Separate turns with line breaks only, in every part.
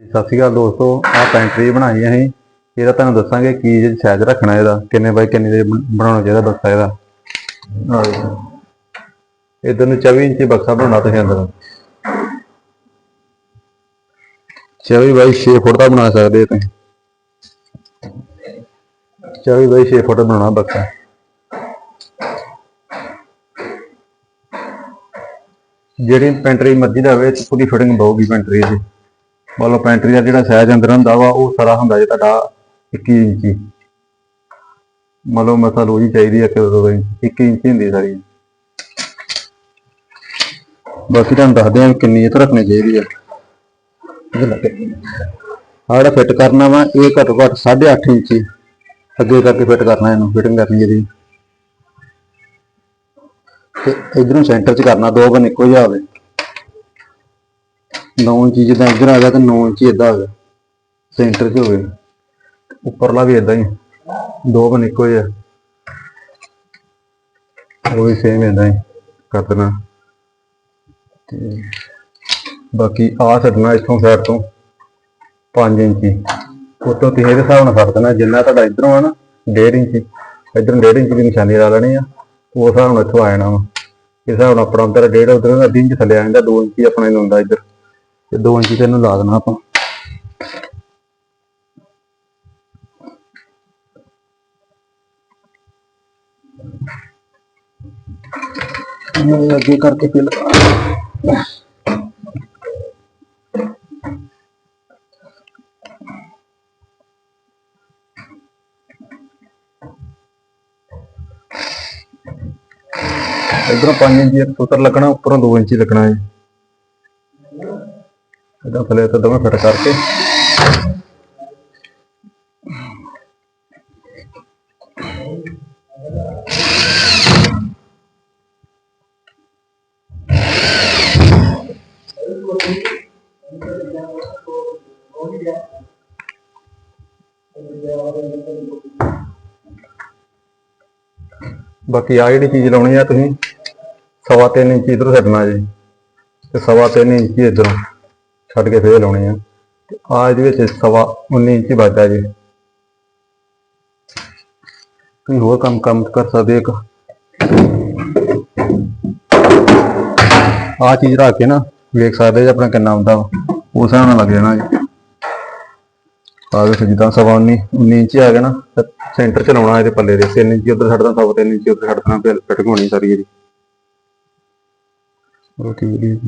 ਸਤਿ ਸ਼੍ਰੀ ਅਕਾਲ ਦੋਸਤੋ, ਆਹ ਪੈਂਟਰੀ ਬਣਾਈ ਅਸੀਂ। ਇਹਦਾ ਤੁਹਾਨੂੰ ਦੱਸਾਂਗੇ ਕੀ ਸਾਈਜ਼ ਰੱਖਣਾ ਇਹਦਾ, ਕਿੰਨੇ ਬਾਈ ਕਿੰਨੇ ਦੇ ਬਣਾਉਣਾ ਚਾਹੀਦਾ ਬਕਸਾ ਇਹਦਾ। ਆਹ ਦੇਖੋ। ਇੱਧਰ ਨੂੰ 24 ਇੰਚੀ ਬਕਸਾ ਬਣਾਉਣਾ ਤੁਸੀਂ ਅੰਦਰ। 24 ਬਾਈ 6 ਫੁੱਟ ਦਾ ਬਣਾ ਸਕਦੇ ਹੋ ਤੁਸੀਂ। 24 ਬਾਈ 6 ਫੁੱਟ ਬਣਾਉਣਾ ਬਕਸਾ। ਜਿਹੜੀ ਪੈਂਟਰੀ ਮਰਜ਼ੀ ਦਾ ਹੋਵੇ ਪੂਰੀ ਫਿਟਿੰਗ ਪਾਉਗੀ ਪੈਂਟਰੀ ਦੀ। ਮੰਨ ਪੈਂਟਰੀ ਦਾ ਜਿਹੜਾ ਸਾਈਜ਼ ਅੰਦਰ ਹੁੰਦਾ ਵਾ, ਉਹ ਸਾਰਾ ਹੁੰਦਾ ਜੇ ਤੁਹਾਡਾ 21 ਇੰਚੀ ਮੰਨ ਮਸਾ ਲੋ ਜੀ ਚਾਹੀਦੀ ਹੈ ਕਿ ਉਦੋਂ 21 ਇੰਚੀ ਹੁੰਦੀ ਸਾਰੀ। ਬਾਕੀ ਤੁਹਾਨੂੰ ਦੱਸਦੇ ਹਾਂ ਕਿੰਨੀ ਇਹ ਰੱਖਣੀ ਚਾਹੀਦੀ ਹੈ ਇਹ ਜਿਹੜਾ ਫਿੱਟ ਕਰਨਾ ਵਾ, ਇਹ ਘੱਟੋ ਘੱਟ 8.5 ਇੰਚ ਅੱਗੇ ਕਰਕੇ ਫਿੱਟ ਕਰਨਾ ਇਹਨੂੰ ਫਿਟਿੰਗ ਕਰਨੀ ਇਹਦੀ। ਤੇ ਇਧਰੋਂ ਸੈਂਟਰ 'ਚ ਕਰਨਾ, ਦੋ ਬਨ ਇੱਕੋ ਜਿਹਾ ਹੋਵੇ। 9 ਇੰਚ ਜਿੱਦਾਂ ਇੱਧਰ ਆ ਗਿਆ ਤੇ 9 ਇੰਚ ਇਦਾਂ ਆ ਗਿਆ। ਸੈਂਟਰ 'ਚ ਹੋਵੇ ਉੱਪਰਲਾ ਵੀ ਇਦਾਂ ਹੀ ਦੋ ਬਨ ਇੱਕੋ ਜਿਹਾ। ਉਹ ਵੀ ਸੇਮ ਇਦਾਂ ਹੀ ਕਰ ਤੇ ਬਾਕੀ ਆ ਛੱਡਣਾ ਇੱਥੋਂ ਸਾਈਡ ਤੋਂ। 5 ਇੰਚੀ। ਉਤੋਂ ਤੁਸੀਂ ਇਹਦੇ ਹਿਸਾਬ ਨਾਲ ਕਰ ਦੇਣਾ, ਜਿੰਨਾ ਤੁਹਾਡਾ ਇਧਰੋਂ ਆ ਨਾ 1.5 ਇੰਚੀ। ਇਧਰੋਂ 1.5 ਇੰਚ ਦੀ ਨਿਸ਼ਾਨੀ ਲਾ ਲੈਣੀ ਆ। ਉਹ ਹਿਸਾਬ ਨਾਲ ਇੱਥੋਂ ਆ ਜਾਣਾ ਵਾ। ਇਸ ਹਿਸਾਬ ਨਾਲ ਆਪਣਾ ਅੰਦਰ 1.5 ਉਧਰ ਅੱਧੀ ਇੰਚ ਥੱਲੇ ਆ ਜਾਂਦਾ 2 ਇੰਚ ਆਪਣੇ ਨੂੰ ਹੁੰਦਾ ਇੱਧਰ। ਤੇ 2 ਇੰਚੀ ਤੇ ਇਹਨੂੰ ਲਾ ਦੇਣਾ ਆਪਾਂ। ਇਹਨੂੰ ਅੱਗੇ ਕਰਕੇ ਫਿਰ ਇਧਰੋਂ 5 ਇੰਚੀ ਸੂਤਰ ਲੱਗਣਾ, ਉੱਪਰੋਂ 2 ਇੰਚੀ ਲੱਗਣਾ ਹੈ ਇਦਾਂ ਥੱਲੇ ਤੋਂ ਦੋਵੇਂ ਫਿੱਟ ਕਰਕੇ। ਬਾਕੀ ਆ ਜਿਹੜੀ ਚੀਜ਼ ਲਾਉਣੀ ਆ ਤੁਸੀਂ, ਸਵਾ ਤਿੰਨ ਇੰਚ ਇਧਰੋਂ ਛੱਡਣਾ ਜੀ, ਤੇ ਸਵਾ ਤਿੰਨ ਇੰਚੀ ਇਧਰੋਂ। ਛੱਡ ਕੇ ਫੇਰ ਲਾਉਣੇ ਆ। ਤੇ ਆ ਇਹਦੇ ਵਿੱਚ ਸਵਾ 19 ਇੰਚੀ ਬਚਦਾ ਜੀ। ਤੁਸੀਂ ਹੋਰ ਕੰਮ ਕੰਮ ਕਰ ਸਕਦੇ ਇੱਕ। ਆ ਚੀਜ਼ ਰੱਖ ਕੇ ਨਾ ਵੇਖ ਸਕਦੇ ਜੀ ਆਪਣਾ ਕਿੰਨਾ ਆਉਂਦਾ ਉਸ ਹਿਸਾਬ ਨਾਲ ਲੱਗ ਜਾਣਾ ਜੀ। ਆ ਵੇਖੋ ਜਿੱਦਾਂ ਸਵਾ 19 19 ਇੰਚੀ ਆ ਗਿਆ ਨਾ ਸੈਂਟਰ ਚ ਲਾਉਣਾ ਇਹਦੇ ਪੱਲੇ ਦੇ 3 ਇੰਚ ਉੱਧਰ ਛੱਡਦਾ, ਸਵਾ 3 ਇੰਚੀ ਉੱਧਰ ਛੱਡਦਾ, ਫਿਰ ਫਿਟਿੰਗ ਹੋਣੀ ਸਾਰੀ ਇਹਦੀ। ਓਕੇ ਜੀ।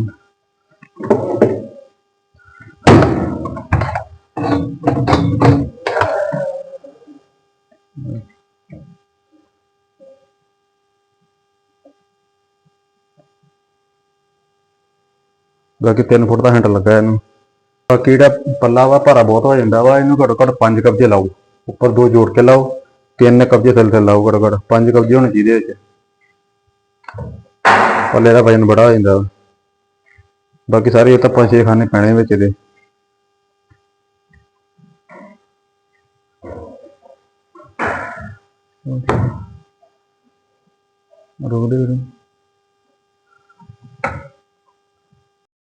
ਬਾਕੀ 3 ਫੁੱਟ ਦਾ ਹੈਂਡਲ ਲੱਗਾ ਇਹਨੂੰ। ਬਾਕੀ ਜਿਹੜਾ ਪੱਲਾ ਵਾ, ਭਾਰਾ ਬਹੁਤ ਹੋ ਜਾਂਦਾ ਵਾ, ਇਹਨੂੰ ਘੱਟੋ ਘੱਟ 5 ਕਬਜੇ ਲਾਓ। ਉੱਪਰ ਦੋ ਜੋੜ ਕੇ ਲਾਓ, ਤਿੰਨ ਕਬਜੇ ਥੱਲੇ ਥੱਲੇ ਲਾਓ ਘੱਟੋ ਘੱਟ 5 ਕਬਜੇ ਹੋਣੇ ਚਾਹੀਦੇ ਵਿੱਚ। ਪੱਲੇ ਦਾ ਵਜਨ ਬੜਾ ਹੋ ਜਾਂਦਾ ਵਾ। ਬਾਕੀ ਸਾਰੇ ਇਹ ਤਾਂ ਪੰਜ ਛੇ ਖਾਨੇ ਪੈਣੇ ਵਿੱਚ ਇਹਦੇ। മറുപടി വരും.